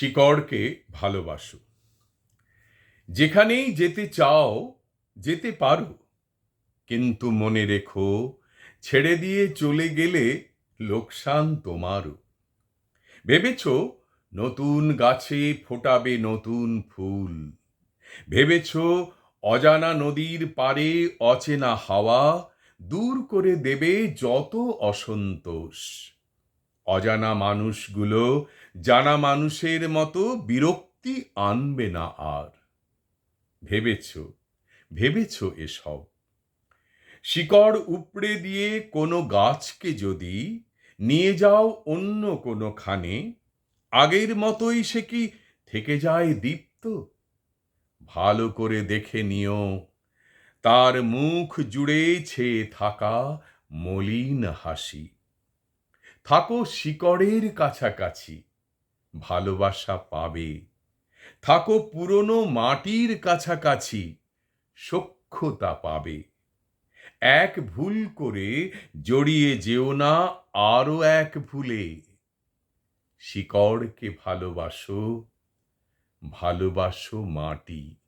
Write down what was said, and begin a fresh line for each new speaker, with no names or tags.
শিকড়কে ভালোবাসো। যেখানেই যেতে চাও, যেতে পারো। কিন্তু মনে রেখো, ছেড়ে দিয়ে চলে গেলে লোকসান তোমারও। ভেবেছ, নতুন গাছে ফোটাবে নতুন ফুল। ভেবেছ, অজানা নদীর পারে অচেনা হাওয়া দূর করে দেবে যত অসন্তোষ। অজানা মানুষগুলো জানা মানুষের মতো বিরক্তি আনবে না আর। ভেবেছ ভেবেছ এসব। শিকড় উপড়ে দিয়ে কোনো গাছকে যদি নিয়ে যাও অন্য কোনো খানে আগের মতোই সে কি থেকে যায় দীপ্ত? ভালো করে দেখে নিও, তার মুখ জুড়ে ছেয়ে থাকা মলিন হাসি। থাকো শিকড়ের কাছাকাছি, ভালোবাসা পাবে। থাকো পুরনো মাটির কাছাকাছি, সখ্যতা পাবে। এক ভুল করে জড়িয়ে যেও না আরও এক ভুলে। শিকড়কে ভালোবাসো ভালোবাসো মাটি।